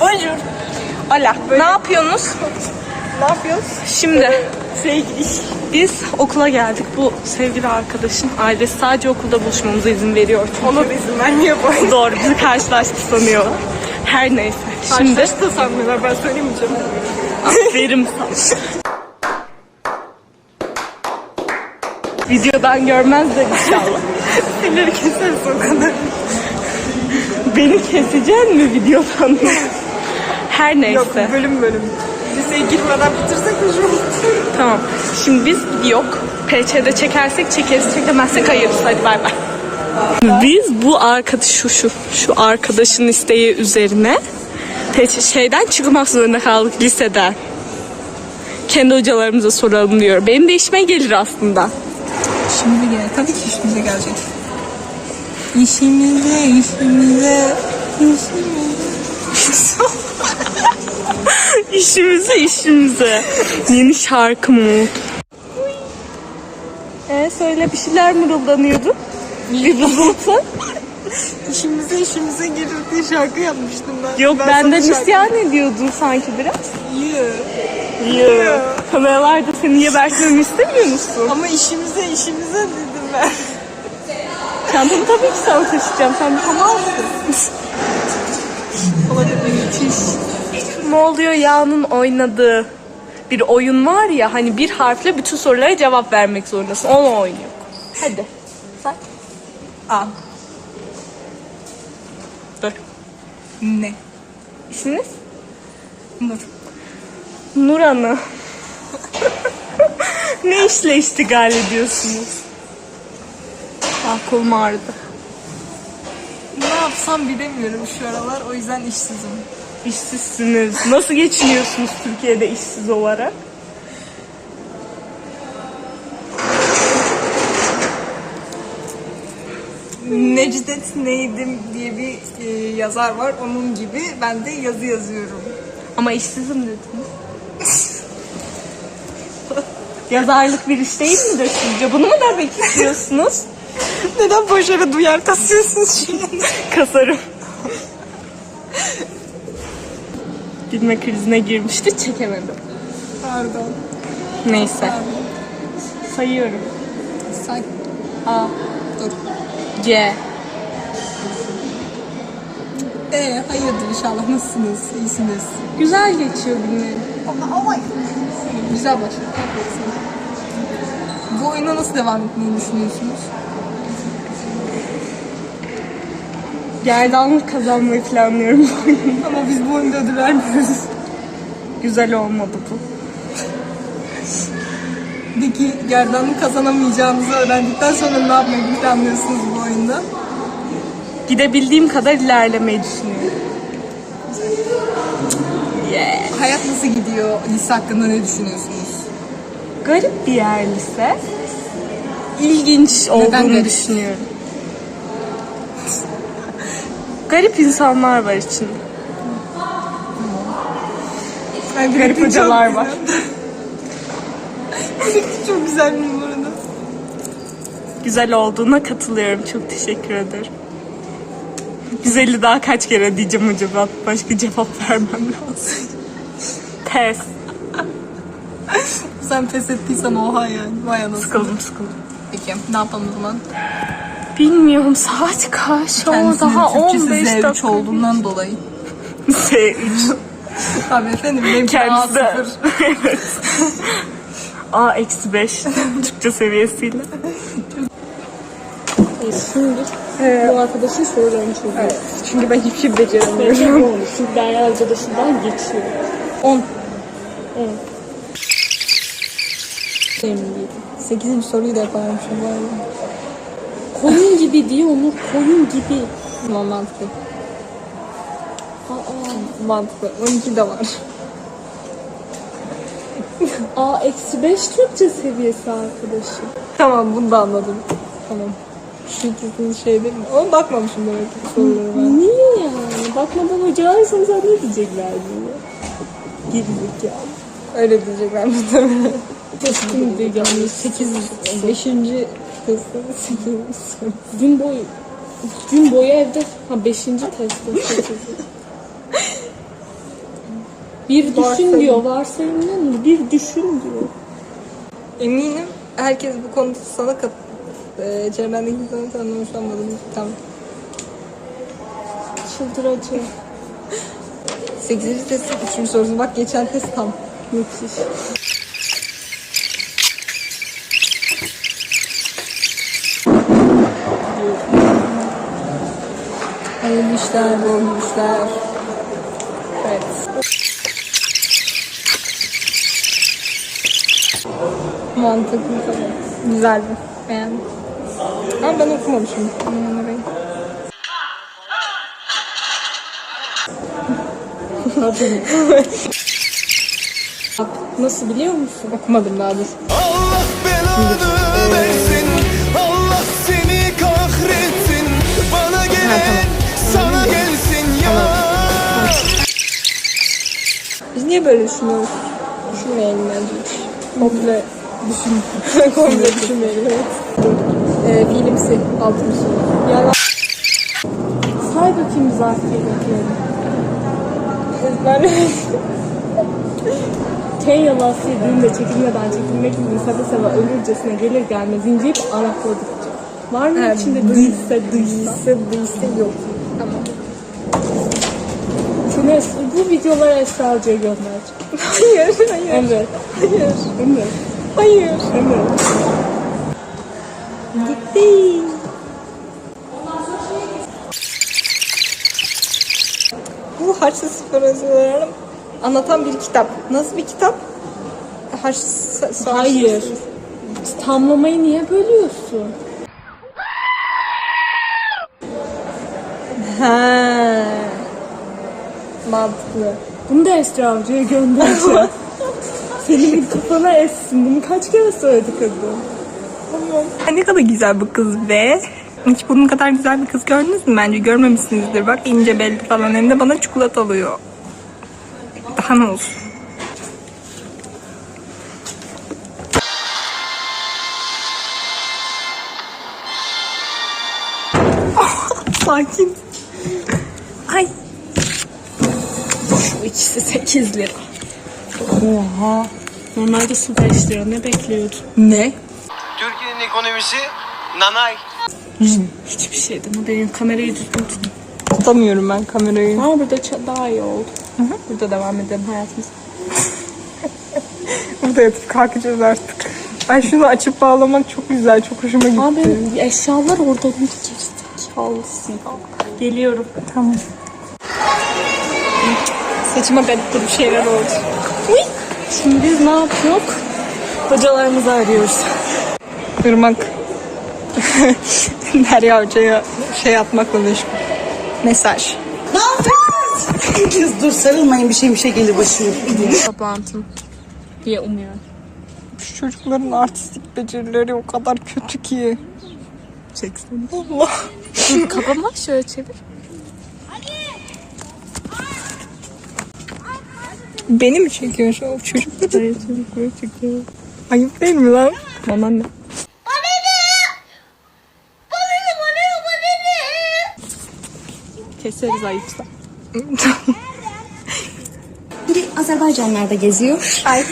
Bonjour. Hola. Ne yapıyorsunuz? Ne yapıyoruz? Şimdi Sevgili. biz okula geldik. Bu sevgili arkadaşın ailesi sadece okulda buluşmamıza izin veriyor. Çünkü Ona da izin vermiyor bu. Doğru bizi karşılaştı sanıyorlar. Her neyse. Şimdi Karşılaştı sanmıyorlar ben söylemeyeceğim. aferin sana. Videodan görmezler inşallah. Sinirleri keseriz o kadar. Beni keseceksin mi videodan? Her neyse. Yok bölüm bölüm. Liseye girmeden bitirsek mi? Tamam. Şimdi biz yok. PÇ'de çekersek çekeriz, çekemezsek ayırırız. Hadi bay bay. Biz bu arkadaş şu şu şu arkadaşın isteği üzerine peç şeyden çıkmak zorunda kaldık liseden. Kendi hocalarımıza soralım diyor. Benim de işime gelir aslında. İşimize gel. Tabii ki işimize gelecek. İşimize, işimize, işimize. İşimize işimize. Yeni şarkı mı? Ee, söyle bir şeyler mırıldanıyordu. Bir vızıltı. işimize, işimize gelir diye şarkı yapmıştım ben. Yok Ben benden sana şarkı- isyan ediyordun sanki biraz. Yeah. Yok. Kameralarda seni gebertmemi istemiyor musun? Ama işimize, işimize dedim ben. Çantamı tabii ki sana taşıyacağım. Sen bir tamamsın. Olabilir müthiş. Ne oluyor Yağ'ın oynadığı bir oyun var ya hani bir harfle bütün sorulara cevap vermek zorundasın. Onu oynuyor. Hadi. Sen. A. Dur. Ne? İsminiz? Nur. Nur Hanım. ne işle iştigal ediyorsunuz? Ah kolum ağrıdı. Yapsam bilemiyorum şu aralar o yüzden işsizim. İşsizsiniz. Nasıl geçiniyorsunuz Türkiye'de işsiz olarak? Necdet Neydim diye bir e, yazar var. Onun gibi ben de yazı yazıyorum. Ama işsizim dediniz. Yazarlık bir iş değil midir sizce? Bunu mu demek istiyorsunuz? Neden başarı duyar kasıyorsunuz şimdi? Kasarım. Gülme krizine girmişti, çekemedim. Pardon. Neyse. Sayıyorum. Say. A, Dur. C, Ee, hayırdır inşallah. Nasılsınız? İyisiniz. Güzel geçiyor günlerim. Güzel başladı. Bu oyuna nasıl devam etmeyi düşünüyorsunuz? Gerdanlık kazanmayı planlıyorum bu oyunda. Ama biz bu oyunda ödül vermiyoruz. Güzel olmadı bu. Peki gerdanlık kazanamayacağınızı öğrendikten sonra ne yapmayı planlıyorsunuz bu oyunda? Gidebildiğim kadar ilerlemeyi düşünüyorum. Yeah. Hayat nasıl gidiyor? Lise hakkında ne düşünüyorsunuz? Garip bir yer lise. İlginç olduğunu düşünüyorum. Garip insanlar var içinde. Yani Garip hocalar var. çok güzel bir bu arada. Güzel olduğuna katılıyorum. Çok teşekkür ederim. Güzeli daha kaç kere diyeceğim acaba? Başka cevap vermem lazım. Pes. Sen pes ettiysen oha yani. Vay anasını. Sıkıldım sıkıldım. Peki ne yapalım o zaman? Bilmiyorum saat kaç? O Kendisinin daha Türkçesi 15 Z3 dakika. olduğundan dolayı. Z3. Tabii efendim benim Kendisi de. A0. evet. A eksi 5 Türkçe seviyesiyle. Şimdi bu arkadaşın sorularını çözüyor. Çünkü ben hiçbir şey beceremiyorum. bu olur. Çünkü Derya arkadaşından geçiyor. 10. 10. Emin değilim. 8. soruyu da yaparmışım bu arada. Koyun gibi diyor Onur. Koyun gibi. Tamam mantıklı. Aa, Mantıklı. 12 de var. A eksi 5 Türkçe seviyesi arkadaşım. Tamam bunu da anladım. Tamam. Şu kesin şey değil mi? Ama bakmamışım demek ki sorulara ben. Niye yani? Bakmadan hocalarsan sen ne diyecekler diye. Gerizek ya. Öyle diyecekler muhtemelen. Testim diyeceğim. 8 5. testte 8. soru. gün boyu gün boyu evde ha 5. testte 8. Bir düşün Varsayım. diyor. Varsayımlı mı? Bir düşün diyor. Eminim herkes bu konuda sana kat... Ee, çevremdeki insanı tanımış olmadım. Tamam. Çıldıracağım. 8. testin 3. sorusu. Bak geçen test tam. Müthiş. Hayırlı işler, bol işler. Evet. Mantıklı tamam. Güzeldi. Beğendim. Ama ben okumamışım. Orayı. Nasıl biliyor musun? Okumadım daha dur. Allah belanı niye böyle düşünüyoruz? Düşünmeyelim bence. Komple düşün. Komple düşünmeyelim evet. Ee, fiilimsi altın soru. Yalan. Say bakayım zarfiye bekliyorum. Ben T yalası düğünde çekilmeden çekilmek için seve seve ölürcesine gelir gelmez inceyip arakladıkça. Var mı içinde duy- duysa duysa? Dıysa dıysa yok. Tamam. Şunu Es- bu videoları Esra Hoca'ya göndereceğim. Hayır, hayır. Evet. Hayır. Evet. Hayır. Evet. Gitti. Bu harçsız sporozularını anlatan bir kitap. Nasıl bir kitap? Harçsız, Hayır. Tamlamayı niye bölüyorsun? Ha. Mantıklı. Bunu da Esra Hoca'ya göndereceğim. Senin bir kafana essin. Bunu kaç kere söyledi kadın? Ay, Ne kadar güzel bu kız be. Hiç bunun kadar güzel bir kız gördünüz mü? Bence görmemişsinizdir. Bak ince belli falan. Hem de bana çikolata alıyor. Daha ne olsun? Sakin. Ay. Şu ikisi 8 lira. Oha. Normalde su 5 lira. Ne bekliyordun? Ne? Türkiye'nin ekonomisi nanay Hiçbir şey değil mi? Benim kamerayı düzgün tut. Tutamıyorum ben kamerayı. Ama burada daha iyi oldu. Burada devam edelim hayatımız. Burada yatıp kalkacağız artık. Ay şunu açıp bağlamak çok güzel, çok hoşuma gitti. Abi eşyalar orada bir gerizekalısı ya. Geliyorum. Tamam. Saçıma garip bir şeyler oldu. Şimdi biz ne yapıyoruz? Hocalarımızı arıyoruz. Irmak. Derya Hoca'ya şey atmakla meşgul. Mesaj. Ne yapıyorsun? Kız dur sarılmayın bir şey bir şey gelir başıma. Toplantım diye umuyorum. Şu çocukların artistik becerileri o kadar kötü ki. Çeksin. Allah. Kafama şöyle çevir. Beni mi çekiyor şu çocukları? Hayır çocukları çekiyor. Ayıp değil mi lan? Bana ne? Keseriz ayıpsa. Biri Azerbaycanlarda geziyor. Ay.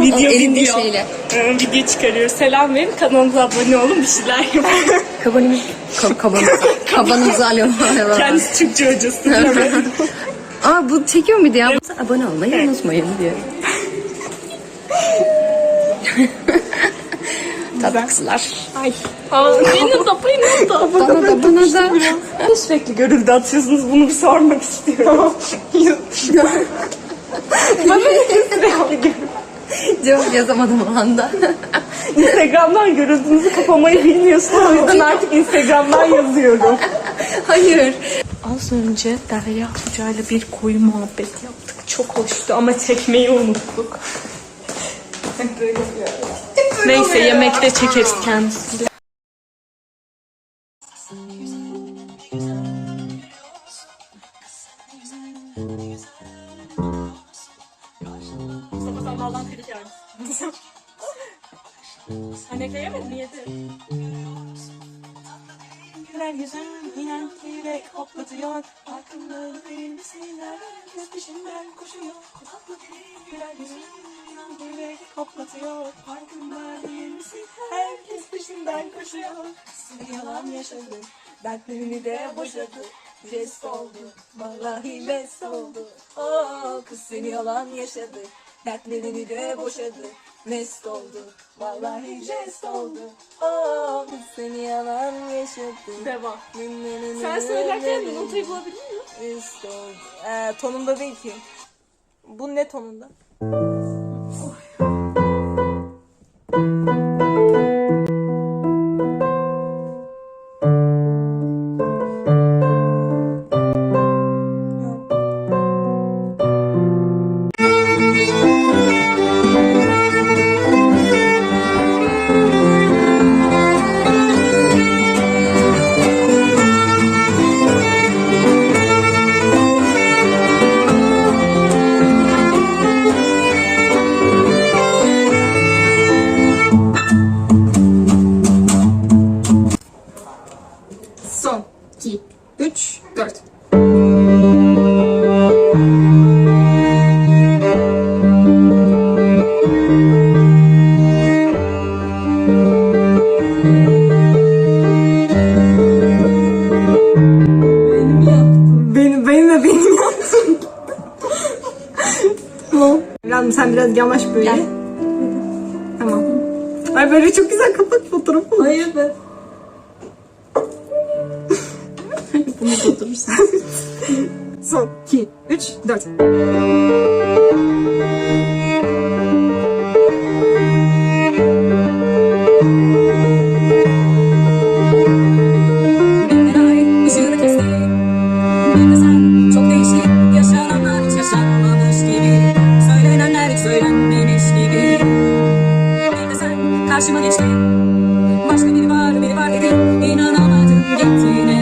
Video elinde video. şeyle. Ee, video çıkarıyor. Selam verin kanalımıza abone olun bir şeyler yapın. Kabanımız, ka kabanımız, kabanımızı alıyorum. Kendisi Türkçe hocası. Aa bu çekiyor muydu ya? Abone olmayı unutmayın diyor. Tatlı kızlar. Ay. Aa, benim de benim de. Bana da bana da. Sürekli görüldü atıyorsunuz bunu bir sormak istiyorum. Bana ne sürekli görüldü? Cevap yazamadım o anda. Instagram'dan görüldüğünüzü kapamayı bilmiyorsun. O yüzden artık Instagram'dan yazıyorum. Hayır. Az önce Derya Hoca'yla bir koyu muhabbet yaptık. Çok hoştu ama çekmeyi unuttuk. Neyse yemekte çekeriz kendisiyle. Bağlantıyla gelmişsin. Sen ekleyemedin? Yedi. Güler yüzün Farkındayım değil misin? Herkes peşinden koşuyor. Değil güler yüzün. İnan yürek hoplatıyor. Farkında değil misin? Herkes peşinden koşuyor. Seni yalan yaşadı. Dertlerini de boşadı. Jest oldu. Vallahi best oldu. Oh kız seni yalan yaşadı. Dertlerini de boşadı. Mest oldu. Vallahi jest oldu. Oh seni yalan yaşadı. Devam. Sen söylerken de notayı bulabildin mi? Üst oldu. Ee, tonunda değil ki. Bu ne tonunda? Gibi Bir de sen karşıma geçtin Başka biri var biri var dedin İnanamadım gittiğine